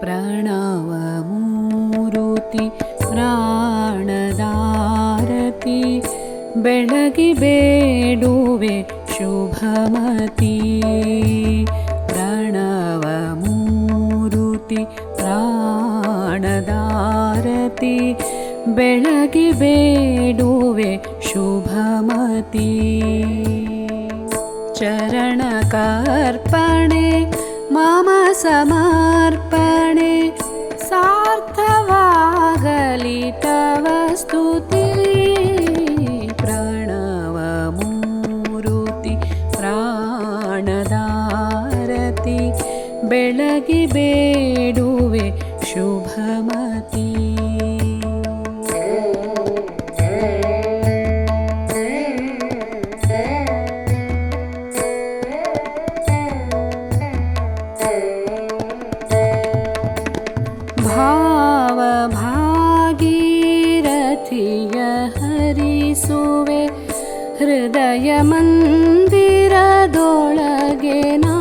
प्रणवमूरुति प्राणदारति बेळगि बेडुवे शुभमती। प्रणवमूरुति प्राणदारति बेळगि बेडुवे शुभमती चरणकर्पणे मम समर्पणे सार्थवागलि तव स्तुति प्रणवमूरुति प्राणदारति बेळगि बेडुवे शुभमती भावभागीरथिय हरिसुवे हृदयमन्दिरदोळगेना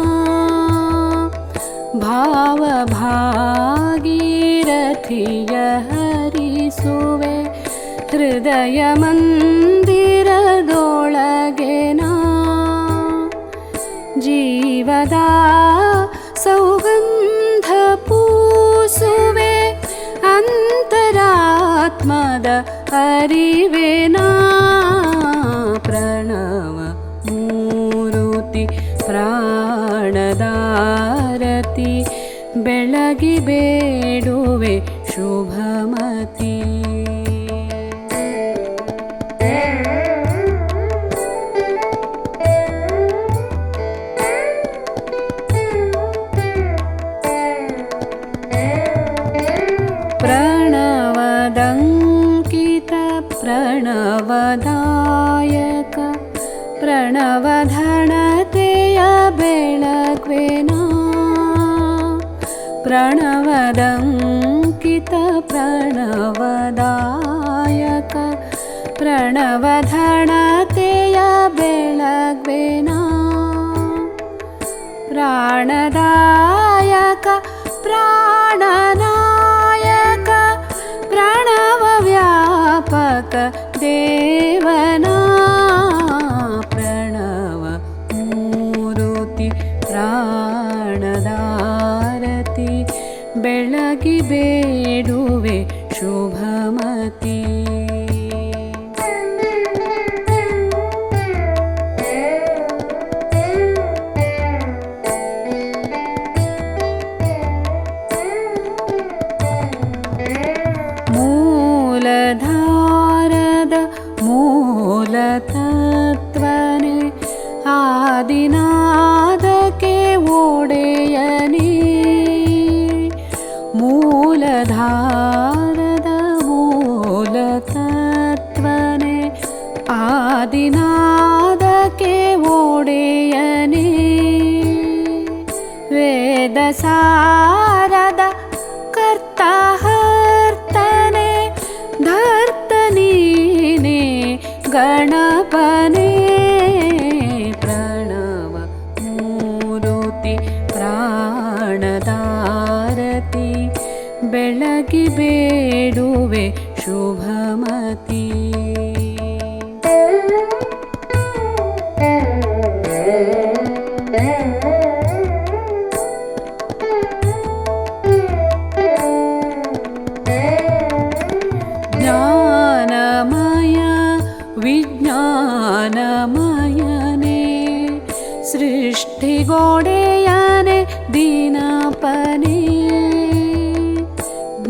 भावभागीरथिय हरिसुवे हृदयमन्दिरदोळगेना जीवदा अरिवेना प्रणव मूरुति प्राणदारति बेळगि बेडुवे शुभमती। प्रणवदङ्कित प्रणवदायक। प्रणवधणतेय बेळग्वेना प्रणवदङ्कित प्रणवदायक। प्रणवधणतेय बेळग्वेना प्राणदायक देवना प्रणव मूरुति प्राणदारति बेळगि बेडुवे शुभमती ಆದಿನಾದಕ್ಕೆ ಓಡೆಯನೇ ಮೂಲಧಾರದ ಮೂಲತತ್ವನೆ ಆದಿನಾದಕ್ಕೆ ಓಡೆಯನೇ ವೇದಸಾರದ ಪ್ರಾಣದಾರತಿ ಬೆಳಗಿ ಬೇಡುವೆ ಶುಭಮತಿ ज्ञानमय विज्ञानमयने सृष्टिगोडेयने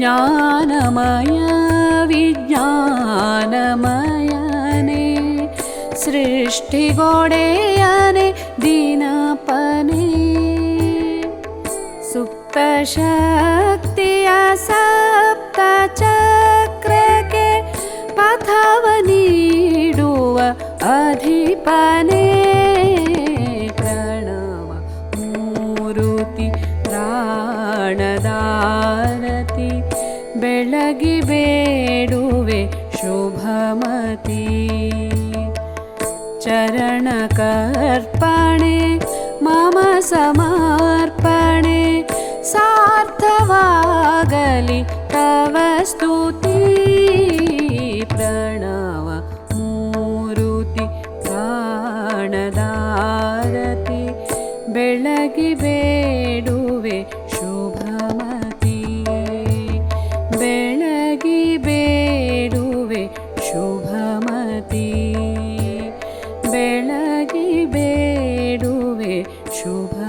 ज्ञानमयविज्ञानमयनि सृष्टिगोडेयने दीनपने सुप्तशक्त्या सप्तचक्रके पथवनीडुव अधिपने। ಸುಗಮತಿ ಚರಣಕರ್ಪಣೆ ಮಮ ಸಮರ್ಪಣೆ ಸಾರ್ಥವಾಗಲಿ ತವ ಸ್ತುತಿ. ಪ್ರಣವ ಮೂರುತಿ ಪ್ರಾಣದಾರತಿ. ಬೆಳಗಿ ಬೇಡುವೆ থাকিবে ডুবে শোভা